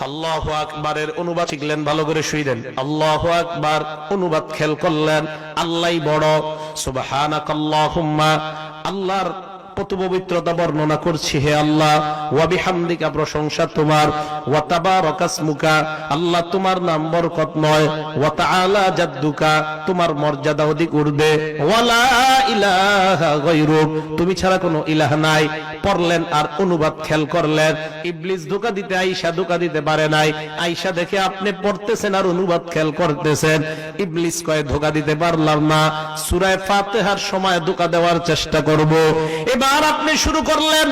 আল্লাহ আকবারের অনুবাদ শিখলেন, ভালো করে শুইলেন আল্লাহ আকবার, অনুবাদ খেল করলেন। আল্লাহ বড়। আল্লাহর পবিত্রতা বর্ণনা করছি হে আল্লাহ। প্রশংসা তোমার। আল্লাহ তোমার নাম নয়। তোমার মর্যাদা ওয়ালা তুমি ছাড়া কোনো ইলাহ নাই। পড়লেন আর অনুবাদ খেল করলেন। ইবলিস ধোকা দিতে আইসা ধোকা দিতে পারে নাই। আইসা দেখে আপনি পড়তেছেন আর অনুবাদ খেল করতেছেন। ইবলিস কয়ে, ধোকা দিতে পারলাম না। সুরায় ফাতেহার সময় ধোকা দেওয়ার চেষ্টা করব। এবার আপনি শুরু করলেন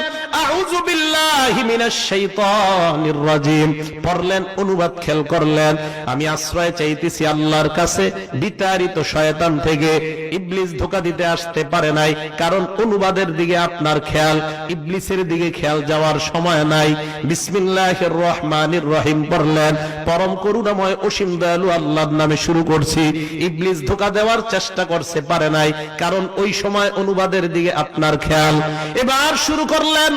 পড়লেন, অনুবাদ খেল করলেন। আমি আশ্রয় চাইতেছি আল্লাহর কাছে, বিতাড়িত শয়তান থেকে। ইবলিস ধোকা দিতে আসতে পারে নাই, কারণ অনুবাদের দিকে আপনার খেয়াল। ইবলিসের দিকে খেয়াল যাওয়ার সময় নাই। রহমানির রহিম পড়লেন। পরম করুণাময় অসীম দয়ালু আল্লাহর নামে শুরু করছি। ইবলিস ধোকা দেওয়ার চেষ্টা করতে পারে নাই, কারণ ওই সময় অনুবাদের দিকে আপনার খেয়াল। এবার শুরু করলেন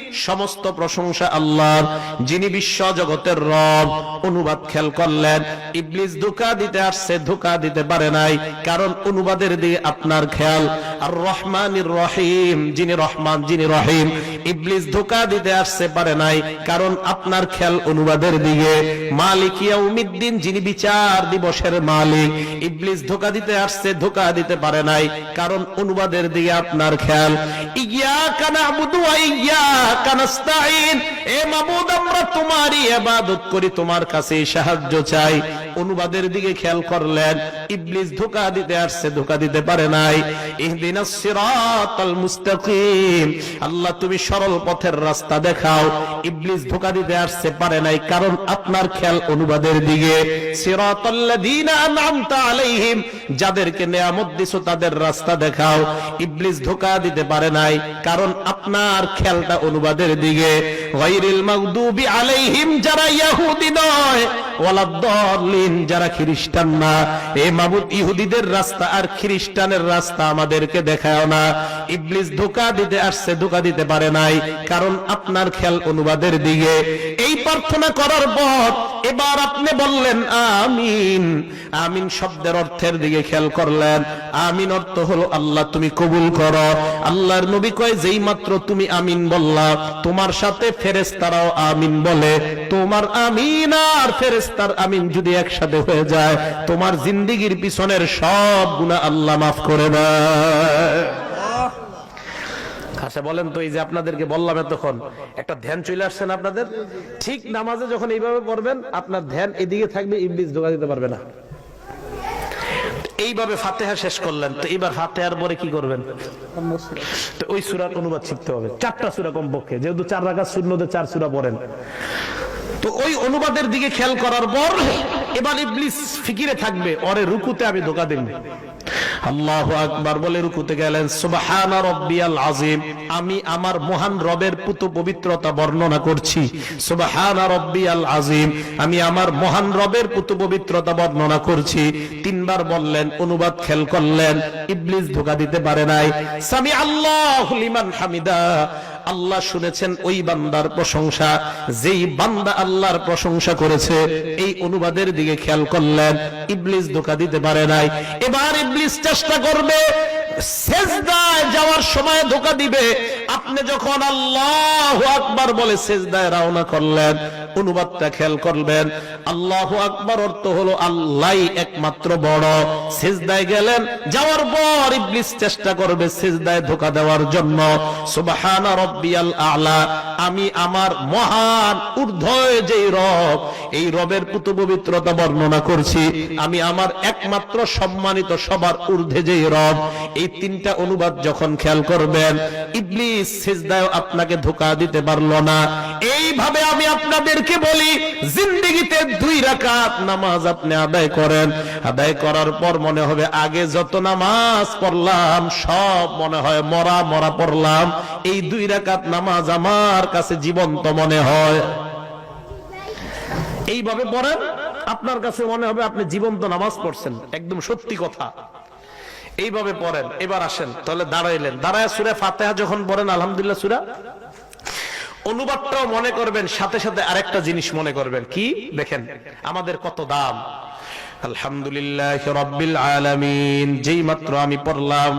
সমস্ত প্রশংসা আল্লাহর, যিনি বিশ্ব জগতের রব। অনুবাদ খেল করলেন, ইবলিস ধোকা দিতে আসছে, ধোকা দিতে পারে নাই, কারণ অনুবাদের দিকে আপনার খেয়াল আর রহমানির রহিম, যিনি রহমান, যিনি রহিম, ইবলিস ধোকা দিতে আসছে, পারে নাই, কারণ আপনার খেয়াল অনুবাদের দিকে। মালিক ইয়াউমিদ্দিন, যিনি বিচার দিবসের মালিক, ইবলিস ধোকা দিতে আসছে, ধোকা দিতে পারে নাই, কারণ অনুবাদের দিকে আপনার খেয়াল। ইয়া নাবুদু ওয়া ইয়াকা আল্লাহ, তুমি সরল পথের রাস্তা দেখাও। ইবলিস ধোকা দিতে আসছে, পারে নাই, কারণ আপনার খেয়াল অনুবাদের দিকে। যাদেরকে নিয়ামত দিছো, তাদের রাস্তা দেখাও। ইবলিস ধোকা দিতে পারে নাই, কারণ আপনার খেয়ালটা অনুবাদের দিকে। গায়রিল মাগদুবি আলাইহিম যারা ইহুদি নয় ওয়ালাদ-দাল্লিন যারা খ্রিস্টান না। এ মাবুদ, ইহুদিদের রাস্তা আর খ্রিস্টানের রাস্তা আমাদেরকে দেখায় না। ইবলিস ধোকা দিতে আসছে, ধোকা দিতে পারে নাই, কারণ আপনার খেয়াল অনুবাদের দিকে। এই প্রার্থনা করার পর এবার আপনি বললেন, আমিন। আমিন শব্দের অর্থের দিকে খেয়াল করলেন। আমিন অর্থ হলো আল্লাহ তুমি কবুল করো। আল্লাহর নবী কয় যেই মাত্র তুমি আমিন বললা তোমার সাথে ফেরেশতারাও আমিন বলে, তোমার আমিন আর ফেরেশতার আমিন যদি একসাথে হয়ে যায়, তোমার জিন্দিগির পিছনের সব গুনাহ আল্লাহ মাফ করে দেয়। আচ্ছা বলেন তো এই যে আপনাদেরকে বললাম এতক্ষণ, একটা ধ্যান চলে আসছেন আপনাদের? ঠিক নামাজে যখন এইভাবে পড়বেন, আপনার ধ্যান এদিকে থাকবে, ইবলিস ঢোকা দিতে পারবে না। এইভাবে ফাতেহা শেষ করলেন। তো এবার ফাতেহার পরে কি করবেন? তো ওই সুরার অনুবাদ শিখতে হবে। চারটা সুরা কমপক্ষে। যেহেতু চার রাখা শূন্যতে চার সুরা পড়েন। তো ওই অনুবাদের দিকে খেয়াল করার পর এবার ইবলিস ফিকিরে থাকবে, ওরে রুকুতে আমি ধোকা দেব। আল্লাহ আকবার বলে রুকুতে গেলেন রব্বিয়াল আমি আমার মহান রবের পুত পবিত্রতা বর্ণনা করছি। রব্বিয়াল আমি আমার মহান রবের পুত পবিত্রতা বর্ণনা করছি। তিনবার বললেন, অনুবাদ খেল করলেন, ইবলিস ধোকা দিতে পারে নাই। সামি আল্লাহ লিমান হামিদা আল্লাহ শুনেছেন ওই বান্দার প্রশংসা। যেই বান্দা আল্লাহর প্রশংসা করেছে, এই অনুবাদের দিকে খেয়াল করলেন। ইবলিস ধোকা দিতে পারে নাই। এবার ইবলিস চেষ্টা করবে সেজদায় যাওয়ার সময় ধোকা দিবে। আপনি যখন আল্লাহ আকবার বলে সেজদায় রওনা করলেন, অনুবাদটা খেয়াল করবেন। আল্লাহ আকবার অর্থ হলো আল্লাহ একমাত্র বড়। সেজদায় গেলেন, যাওয়ার পর ইবলিস চেষ্টা করবে সেজদায় ধোকা দেওয়ার জন্য। সুবহানা রব্বিয়াল আলা। আমি আমার মহান ঊর্ধ্বয় যেই রব, এই রবের পুত পবিত্রতা বর্ণনা করছি, আমি আমার একমাত্র সম্মানিত সবার ঊর্ধ্বে যেই রব, এই তিনটা অনুবাদ যখন খেয়াল করবেন, ইবলিস সেজদায় আপনাকে ধোকা দিতে পারল না। এইভাবে আমি আপনাদেরকে বলি, জিন্দিগিতে দুই রাকাত নামাজ আপনি আদায় করেন। আদায় করার পর মনে হবে আগে যত নামাজ পড়লাম, সব মনে হয় মরা মরা পড়লাম। এই দুই রাকাত নামাজ আমার কাছে জীবন্ত মনে হয়। এইভাবে পড়েন আপনার কাছে মনে হবে আপনি জীবন্ত নামাজ পড়ছেন, একদম সত্যি কথা। এইভাবে পড়েন, এবার আসেন, তাহলে দাঁড়াইলেন। দাঁড়ায় সুরে ফাতেহা যখন পড়েন, আলহামদুলিল্লাহ সুরা। অনুবাদটাও মনে করবেন, সাথে সাথে আরেকটা জিনিস মনে করবেন। কি? দেখেন, আমাদের কত দাম। আলহামদুলিল্লাহ রব্বিল আলামিন। যেই মাত্র আমি পড়লাম,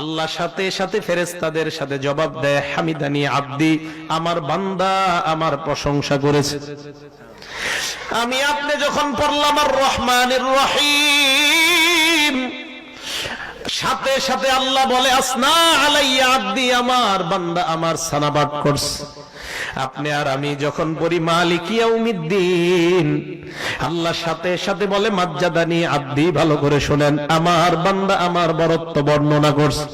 আল্লাহ সাথে সাথে ফেরেস্তাদের সাথে জবাব দেয়, হামিদানি আব্দি, আমার বান্দা আমার প্রশংসা করেছে। আমি আপনি যখন পড়লাম, আর রহমানের রহিম, সাথে সাথে আল্লাহ বলে, আসনা আলাইয়া আব্দি, আমার বান্দা আমার সানাবাদ করছে। আপনি আর আমি যখন পড়ি মালিকিয়া উমিদ্দিন আল্লাহ সাথে সাথে বলে, মাজ্জাদানি আব্দি, ভালো করে শোনেন, আমার বান্দা আমার বরত্ব বর্ণনা করছে।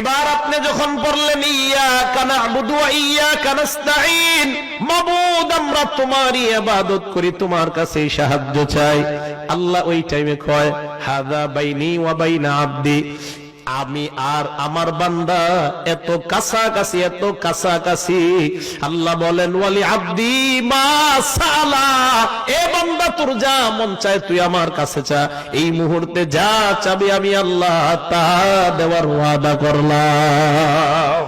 এবার আপনি যখন পড়লেন ইয়া কানা আবুদু ইয়া কানাস্তাইন মাবুদ, আমরা তোমারই ইবাদত করি, তোমার কাছে সাহায্য চাই। আল্লাহ ওই টাইমে কয় হাদা বাইনি ওয়া বাইনা আব্দি। আমি আর আমার বান্দা এত কাছাকাছি এত কাছাকাছি। আল্লাহ বলেন, ওয়ালি আব্দি মা সালা। এ বান্দা, তোর যা মন চায় তুই আমার কাছে চা এই মুহূর্তে যা চাবি আমি আল্লাহ তা দেওয়ার ওয়াদা করলাম।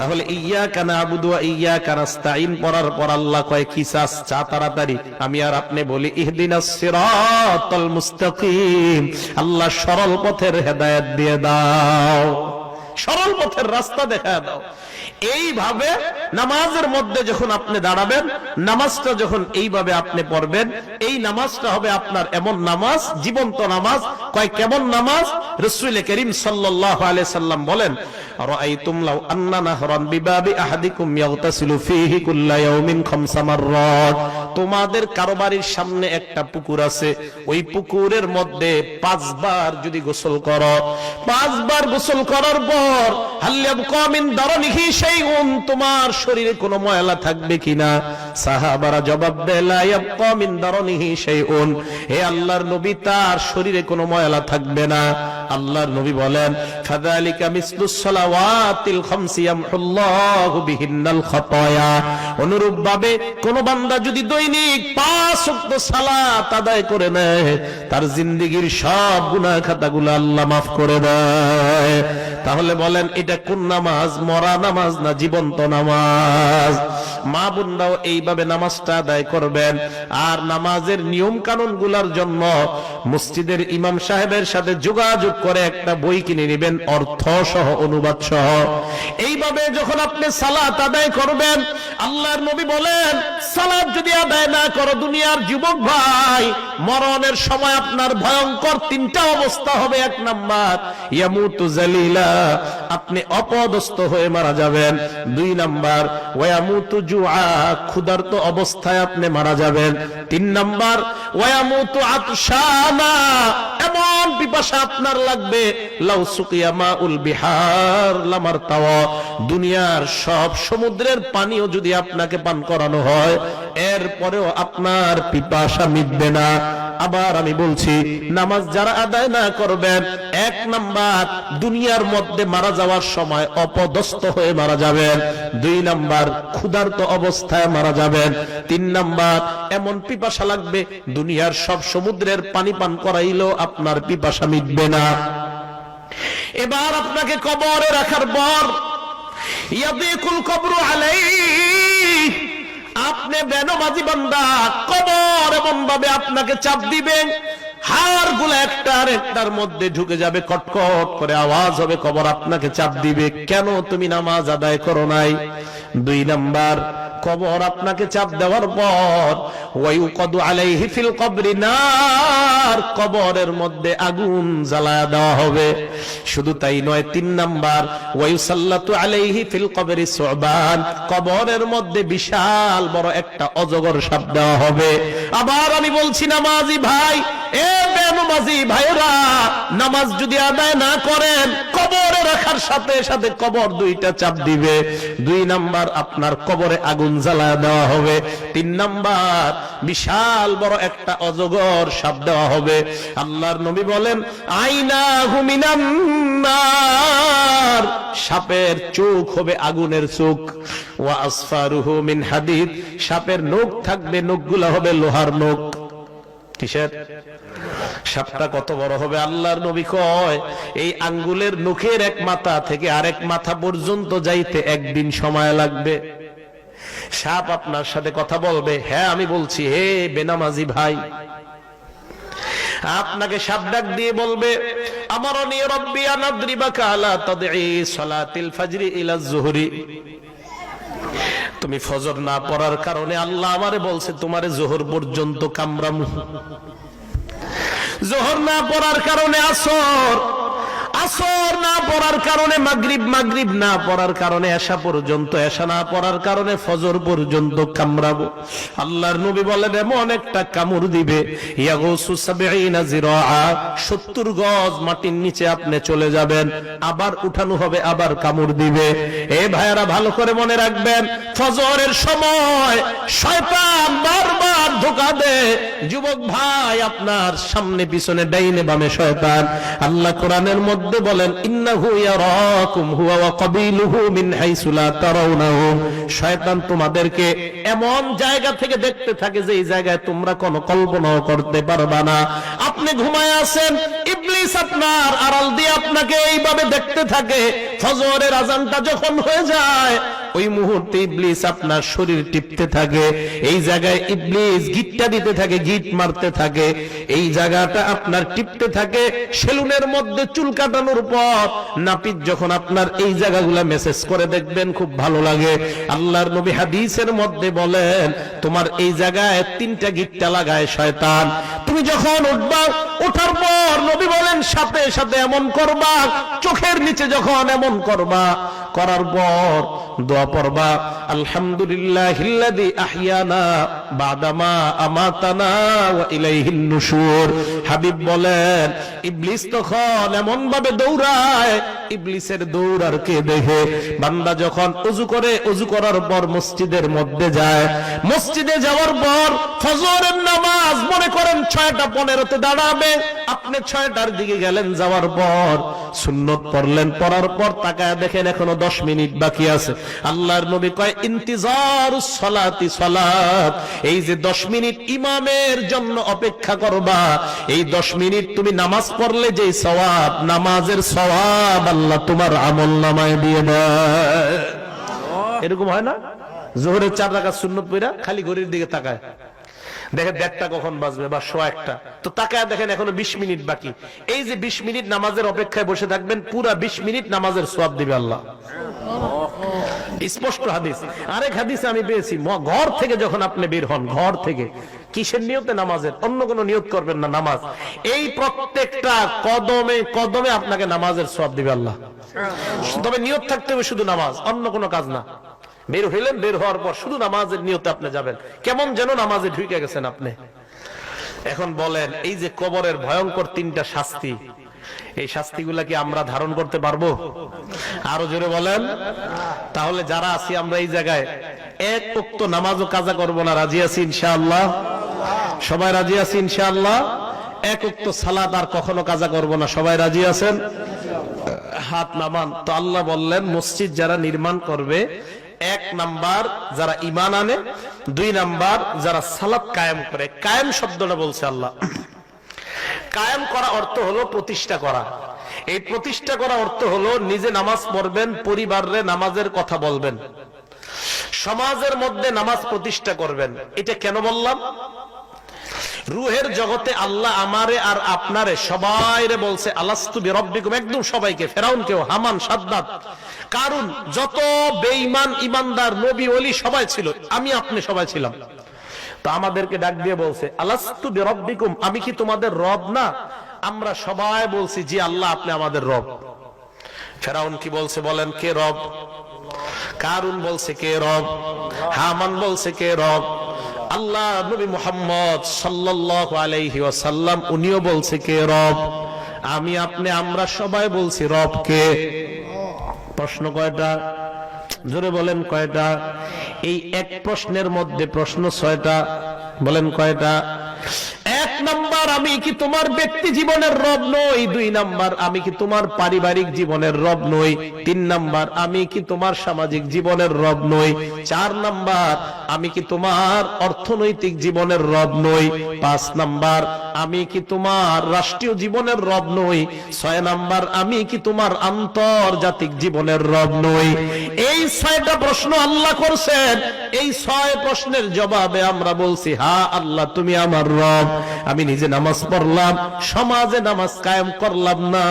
তাহলে ইয়া কানা আবুদুয়া ইয়া কানাস্তাইন পড়ার পর আল্লাহ কয়, কি চাস? চা তাড়াতাড়ি। আমি আর আপনি বলি, ইহদিনাস সিরাতাল মুস্তাকিম। আল্লাহ সরল পথের হেদায়েত দিয়ে দাও। সরল পথের রাস্তা দেখা দাও। এইভাবে নামাজের মধ্যে যখন আপনি দাঁড়াবেন, নামাজটা যখন এইভাবে আপনি পড়বেন, এই নামাজটা হবে আপনার এমন নামাজ, জীবন্ত নামাজ। কয়, কেমন নামাজ? রসুল করিম সাল্লাল্লাহু আলাইহি সাল্লাম বলেন নাহরান বিবাবি আহাদিকুম ইয়াগতাসিলু ফীহি কুল্লা ইয়াউমিন খামসা মাররাত। তোমাদের কারও বাড়ির সামনে একটা পুকুর আছে, ওই পুকুরের মধ্যে পাঁচবার যদি গোসল করো, পাঁচবার গোসল করার পর তোমার শরীরে কোনো ময়লা থাকবে কিনা? সাহাবারা জবাব দেয় আল্লাহর নবী, তার শরীরে কোনো ময়লা থাকবে না। আল্লাহর নবী বলেন অনুরূপ ভাবে কোন বান্দা যদি দৈনিক পাঁচ ওয়াক্ত সালাত আদায় করে নেয়, তার জিন্দেগীর সব গুনাহ খাতাগুলো আল্লাহ মাফ করে দেয়। তাহলে বলেন, এটা কোন নামাজ? মরা নামাজ না জীবন্ত নামাজ? মা বোনরাও এইভাবে নামাজটা আদায় করবেন। আর নামাজের নিয়ম কানুনগুলার জন্য মসজিদের ইমাম সাহেবের সাথে যোগাযোগ করে একটা বই কিনে নেবেন, অর্থ সহ, অনুবাদ সহ। এইভাবে যখন আপনি সালাত আদায় করবেন, আল্লাহর নবী বলেন, সালাত যদি আদায় না করো, দুনিয়ার যুবক ভাই, মরণের সময় আপনার ভয়ঙ্কর তিনটা অবস্থা হবে, এক নাম্বার, ইয়ামুতু জালিলা, আপনি অপদস্থ হয়ে মারা যাবেন। দুই নাম্বার ওয়ামুতু জুআ, ক্ষুধার্ত অবস্থায় আপনি মারা যাবেন। তিন নাম্বার ওয়ামুতু আতশানা, এমন পিপাসা আপনার লাগবে। লাউ সুকিয়া মা উল বিহার লামার তাওয়া। দুনিয়ার সব সমুদ্রের পানিও যদি আপনাকে পান করানো হয় এরপরেও আপনার পিপাসা মিটবে না। আবার আমি বলছি, নামাজ যারা আদায় না করবেন এক নাম্বার, দুনিয়ার মধ্যে মারা যাওয়ার সময় অপদস্থ হয়ে মারা যাবেন দুই নাম্বার, ক্ষুধার্ত অবস্থায় মারা যাবেন তিন নাম্বার, এমন পিপাসা লাগবে, দুনিয়ার সব সমুদ্রের পানি পান করাইলেও আপনার পিপাসা মিটবে না। এবার আপনাকে কবরে রাখার পর, ইয়াদিকুল কবরু আলাই আপনি বেনবাজি বান্দা কবর এমন ভাবে আপনাকে চাপ দিবেন হাড়গুলো একটার একটার মধ্যে ঢুকে যাবে কটকট করে আওয়াজ হবে কবর আপনাকে চাপ দিবে। কেন তুমি নামাজ আদায় করো নাই? দুই নাম্বার কবর আপনাকে চাপ দেওয়ার পর ওয়াইউকদু আলাইহি ফিল কবরি নার, কবরের মধ্যে আগুন জ্বালায়া দেওয়া হবে। শুধু তাই নয়, তিন নাম্বার ওয়াইসাল্লাতু আলাইহি ফিল কবরি সুবান, কবরের মধ্যে বিশাল বড় একটা অজগর সাপ দেওয়া হবে। আবার আমি বলছি, নামাজি ভাই বিশাল বড় একটা অজগর সাপ দেওয়া হবে। আল্লাহর নবী বলেন আইনা হুমিনান্নার সাপের চোখ হবে আগুনের চোখ। হাদিদ। সাপের নখ থাকবে, নখগুলো হবে লোহার নখ। কিসের? সাপটা কত বড় হবে আল্লাহর নবী কয়, এই আঙ্গুলের নখের এক মাথা থেকে আরেক মাথা পর্যন্ত যাইতে একদিন সময় লাগবে। সাপ আপনার সাথে কথা বলবে হ্যাঁ আমি বলছি, হে বেনামাজি ভাই। আপনাকে সাপ ডাক দিয়ে বলবে আমার অনিয় রব্বি আনাদ্রিবাকা আলা তাদঈ সালাতিল ফাজরি ইলা যুহরি তুমি ফজর না পড়ার কারণে আল্লাহ আমারে বলছে, তোমারে জোহর পর্যন্ত কামরামু। জোহর না পড়ার কারণে আসর। আসর না পড়ার কারণে, মাগরিব মাগরিব না পড়ার কারণে, এশা পর্যন্ত, এশা না পড়ার কারণে ফজর পর্যন্ত কামড়াবো। আল্লাহর নবী বলেন, এমন একটা কামড় দিবে 70 গজ মাটির নিচে আপনি চলে যাবেন, আবার উঠানো হবে, আবার কামড় দিবে। এ ভাইয়ারা, ভালো করে মনে রাখবেন, ফজরের সময় শয়তান বারবার ধোকা দেয়, যুবক ভাই আপনার সামনে, পিছনে, ডাইনে, বামে শয়তান। আল্লাহ কোরআনের মধ্যে বলেন, ইন্নাহু ইয়ারাকুম হুয়া ওয়া কাবিলুহু মিন হাইসু লা তারাউনাহুম শয়তান তোমাদেরকে এমন জায়গা থেকে দেখতে থাকে যে এই জায়গায় তোমরা কোনো কল্পনাও করতে পারবা না। আপনি ঘুমায় আছেন ইবলিস আপনার আড়াল দিয়ে আপনাকে এইভাবে দেখতে থাকে। ফজরের আজানটা যখন হয়ে যায় ওই মুহূর্তে ইবলিস আপনার শরীর টিপতে থাকে, এই জায়গায় ইবলিস গিটটা দিতে থাকে, গিট মারতে থাকে, এই জায়গাটা আপনার টিপতে থাকে, সেলুনের মধ্যে চুল কাটানোর পর নাপিত যখন আপনার এই জায়গাগুলা মেসেজ করে দেখবেন, খুব ভালো লাগে। আল্লাহর নবী হাদিসের মধ্যে বলেন, তোমার এই জায়গায় তিনটা গিটটা লাগায়, শয়তান। তুমি যখন উঠবা, ওঠার পর নবী বলেন, সাথে সাথে এমন করবা, চোখের নিচে যখন এমন করবা। করার পর দোয়া পড়বা হাবিব বলেন, ইবলিস তখন এমন ভাবে দৌড়ায়, ইবলিসের দেখে? বান্দা যখন ওযু করে ওযু করার পর মসজিদের মধ্যে যায়। মসজিদে যাওয়ার পর ফজরের নামাজ মনে করেন ছয়টা পনেরোতে দাঁড়াবে। আপনি ছয়টার দিকে গেলেন, যাওয়ার পর সুন্নত পড়লেন, পড়ার পর তাকায় দেখেন এখনও দশ মিনিট বাকি আছে। আল্লাহর নবী কয়, ইন্তিজার সলাতি সলাত। এই যে দশ মিনিট ইমামের জন্য অপেক্ষা করবা, এই দশ মিনিট তুমি নামাজ পড়লে যে সওয়াব, নামাজের সওয়াব আল্লাহ তোমার আমল নামায় দিয়ে দেয়। এরকম হয় না? জোহরের চার রাখা সুন্নত পইরা খালি ঘড়ির দিকে তাকায়। দেখেন দেড়টা কখন বাজবে বা শো একটা। তো তাকায় দেখেন এখনও বিশ মিনিট বাকি। এই যে বিশ মিনিট নামাজের অপেক্ষায় বসে থাকবেন, পুরা বিশ মিনিট নামাজের সোয়াব দিবে আল্লাহ। স্পষ্ট হাদিস। আরেক হাদিসে আমি পেয়েছি ঘর থেকে যখন আপনি বের হন, ঘর থেকে, কিসের নিয়তে নামাজের? অন্য কোনো নিয়ত করবেন না, নামাজ। এই প্রত্যেকটা কদমে কদমে আপনাকে নামাজের সব দিবে আল্লাহ। তবে নিয়ত থাকতে হবে শুধু নামাজ, অন্য কোনো কাজ না। বের হইলেন, বের হওয়ার পর শুধু নামাজের নিয়তে আপনি যাবেন। কেমন যেন নামাজে ঢুকে গেছেন আপনি। এখন বলেন, এই যে কবরের ভয়ঙ্কর তিনটা শাস্তি, এই শাস্তিগুলা কি আমরা ধারণ করতে পারব? আরও জোরে বলেন, তাহলে যারা আছি আমরা এই জায়গায়, এক উক্ত নামাজও কাজা করব না, রাজি আছি ইনশাআল্লাহ? সবাই রাজি আছি ইনশাআল্লাহ? এক উক্ত সালাদ আর কখনো কাজা করব না, সবাই রাজি আছেন? হাত নামান। তো আল্লাহ বললেন, মসজিদ যারা নির্মাণ করবে এক নাম্বার যারা ইমান আনে, দুই নাম্বার যারা সালাত কায়েম করে। কায়েম শব্দটা বলছে আল্লাহ। কায়েম করা অর্থ হলো প্রতিষ্ঠা করা। এই প্রতিষ্ঠা করা অর্থ হলো নিজে নামাজ পড়বেন, পরিবারে নামাজের কথা বলবেন। সমাজের মধ্যে নামাজ প্রতিষ্ঠা করবেন। এটা কেন বললাম? রুহের জগতে আল্লাহ আমারে আর আপনারে সবাইরে বলছে, আলাস্তু বিরব্বিকুম, একদম সবাইকে ফেরাউন কেউ হামান, সাদ্দাত। কারণ যত বেঈমান ইমানদার নবী, ওলি সবাই ছিল, আমি আপনি সবাই ছিলাম। তো আমাদেরকে ডাক দিয়ে বলছে, আলাস্তু বিরব্বিকুম? আমি কি তোমাদের রব না? আমরা সবাই বলছি, জি, আল্লাহ আপনি আমাদের রব। ফেরাউন কি বলছে বলেন, কে রব? কারুন বলছে, কে রব? হামান বলছে, কে রব? আল্লাহ নবী মোহাম্মদ সাল্লাল্লাহু আলাইহি ওয়াসাল্লাম, উনিও বলছে, কে রব? আমি, আপনি, আমরা সবাই বলছি, রব কে? প্রশ্ন কয়টা? জোরে বলেন কয়টা? এই এক প্রশ্নের মধ্যে প্রশ্ন ছয়টা। বলেন কয়টা? এক নাম্বার, আমি কি তোমার ব্যক্তি জীবনের রব নই? দুই নাম্বার, আমি কি তোমার পারিবারিক জীবনের রব নই? তিন নাম্বার, আমি কি তোমার সামাজিক জীবনের রব নই? চার নাম্বার আমি কি তোমার অর্থনৈতিক জীবনের রব নই? পাঁচ নাম্বার, আমি কি তোমার রাষ্ট্রীয় জীবনের রব নই? ছয় নাম্বার, আমি কি তোমার আন্তর্জাতিক জীবনের রব নই? এই ছয়টা প্রশ্ন আল্লাহ করছেন। এই ছয় প্রশ্নের জবাবে আমরা বলছি, হা আল্লাহ, তুমি আমার রব। আমি নিজে নামাজ পড়লাম, সমাজে নামাজ কায়েম করলাম না।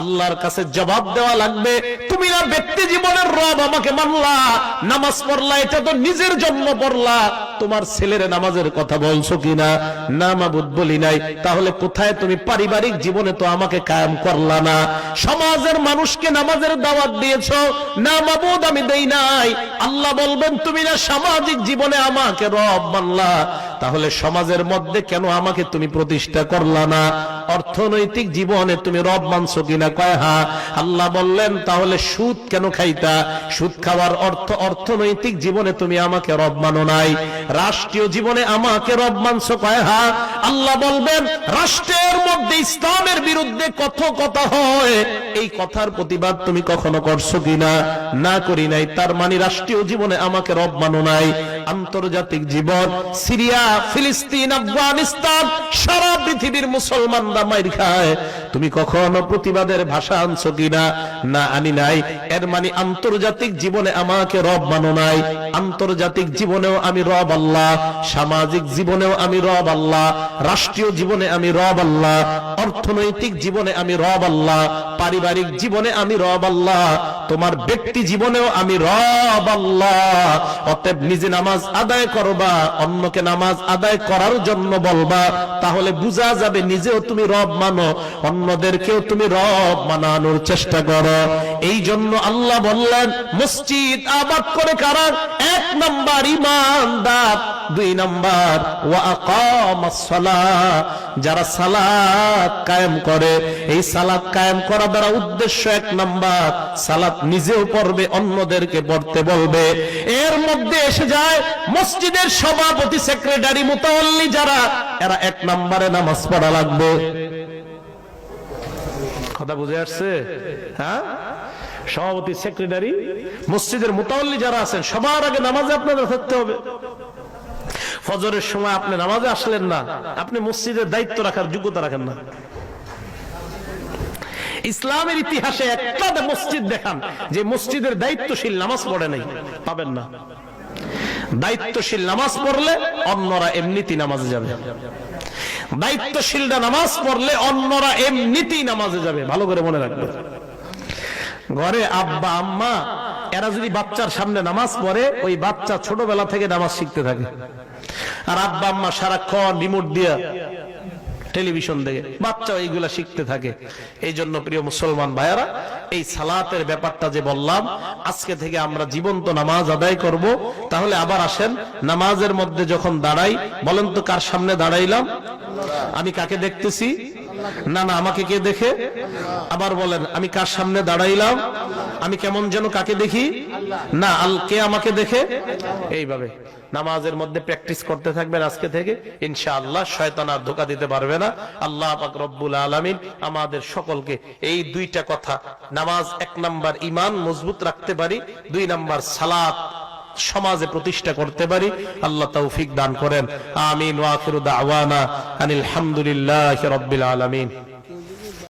আল্লাহর কাছে জবাব দেওয়া লাগবে, তুমি না ব্যক্তি জীবনের রব, আমাকে মানলা। নামাজ পড়লা, এটা তো নিজের জন্য তোমার ছেলের নামাজের কথা বলছো কিনা? বলি নাই। তাহলে কোথায় তুমি পারিবারিক জীবনে তো আমাকে কায়েম করলা না? সমাজের মানুষকে নামাজের দাওয়াত দিয়েছ? না মাবুদ, আমি দেই নাই। আল্লাহ বলবেন, তুমি না সামাজিক জীবনে আমাকে রব মানলা। তাহলে সমাজের মধ্যে কেন আমাকে তুমি প্রতিষ্ঠা করলা না? অর্থনৈতিক জীবনে তুমি রব মানছো কিনা কয় হা? আল্লাহ বললেন, তাহলে সুদ কেন খাইতা? সুদ খাওয়ার অর্থ অর্থনৈতিক জীবনে তুমি আমাকে রব মানো নাই। রাষ্ট্রীয় জীবনে আমাকে রব মানছো কয় হা? আল্লাহ বলবেন, রাষ্ট্রের মধ্যে ইসলামের বিরুদ্ধে কত কথা হয়? এই কথার প্রতিবাদ তুমি কখনো করছ কিনা? না করি নাই। তার মানে রাষ্ট্রীয় জীবনে আমাকে রব মানো নাই। আন্তর্জাতিক জীবন, সিরিয়া, ফিলিস্তিন, আফগানিস্তান, সারা পৃথিবীর মুসলমানরা মাইর খায়। তুমি কখনো প্রতিবাদের ভাষা আনছো কিনা? না আনি নাই। এর মানে আন্তর্জাতিক জীবনে আমাকে রব মানো নাই। আন্তর্জাতিক জীবনেও আমি রব আল্লাহ। সামাজিক জীবনেও আমি রব আল্লাহ। রাষ্ট্রীয় জীবনে আমি রব আল্লাহ। অর্থনৈতিক জীবনে আমি রব আল্লাহ। পারিবারিক জীবনে আমি রব আল্লাহ। তোমার ব্যক্তি জীবনেও আমি রব আল্লাহ। অতএব নিজে নামাজ আদায় করবা, অন্যকে নামাজ আদায় করার জন্য বলবা, তাহলে বুঝা যাবে নিজেও তুমি রব মানো, অন্যদেরকেও তুমি রব মানানোর চেষ্টা করো। এই জন্য আল্লাহ বললেন, মসজিদ আবাদ করে কারা? এক নাম্বার ইমানদার, দুই নাম্বার যারা সালাত কায়েম করে। এই সালাত কায়েম করা দ্বারা উদ্দেশ্য এক নাম্বার সালাত নিজেও পড়বে, অন্যদেরকে পড়তে বলবে। এর মধ্যে এসে যায় মসজিদের সভাপতি সেক্রেটারি মুতাওয়াল্লি যারা, এরা এক নাম্বারে নামাজ পড়া লাগবে। কথা বুঝে আসছে? হ্যাঁ? সভাপতি সেক্রেটারি মসজিদের মুতাওয়াল্লি যারা আছেন, সবার আগে নামাজে আপনাদের থাকতে হবে। ফজরের সময় আপনি নামাজে আসলেন না, আপনি মসজিদের দায়িত্ব রাখার যোগ্যতা রাখেন না। ইসলামের ইতিহাসে একটা মসজিদ দেখান, যে মসজিদের দায়িত্বশীল নামাজ পড়ে নাই, পাবেন না। দায়িত্বশীল নামাজ পড়লে অন্যরা এমনিতেই নামাজে যাবে। দায়িত্বশীলরা নামাজ পড়লে অন্যরা এমনিতেই নামাজে যাবে, ভালো করে মনে রাখবেন ঘরে আব্বা, আম্মা, এরা যদি বাচ্চার সামনে নামাজ পড়ে, ওই বাচ্চা ছোটবেলা থেকে নামাজ শিখতে থাকে। আর আব্বা, আম্মা সারাক্ষণ রিমোট দিয়া টেলিভিশন দেখে, বাচ্চা এইগুলা শিখতে থাকে। এই জন্য প্রিয় মুসলমান ভাইয়ারা, এই সালাতের ব্যাপারটা যে বললাম, আজকে থেকে আমরা জীবন্ত নামাজ আদায় করব। তাহলে আবার আসেন, নামাজের মধ্যে যখন দাঁড়াই, বলেন তো কার সামনে দাঁড়াইলাম? আমি কাকে দেখতেছি? না না, আমাকে কে দেখে? আবার বলেন, আমি কার সামনে দাঁড়াইলাম? আমি কেমন যেন কাকে দেখি? না, আল কে আমাকে দেখে এইভাবে নামাজের মধ্যে প্র্যাকটিস করতে থাকবেন আজকে থেকে। ইনশাআল্লাহ শয়তান আর ধোকা দিতে পারবে না। আল্লাহ রব্বুল আলামিন আমাদের সকলকে এই দুইটা কথা, নামাজ এক নাম্বার ইমান মজবুত রাখতে পারি, দুই নাম্বার সালাত সমাজে প্রতিষ্ঠা করতে পারি। আল্লাহ তৌফিক দান করেন। আমিন ওয়াখিরু দাওয়ানা আনিল হামদুলিল্লাহি রাব্বিল আলামিন।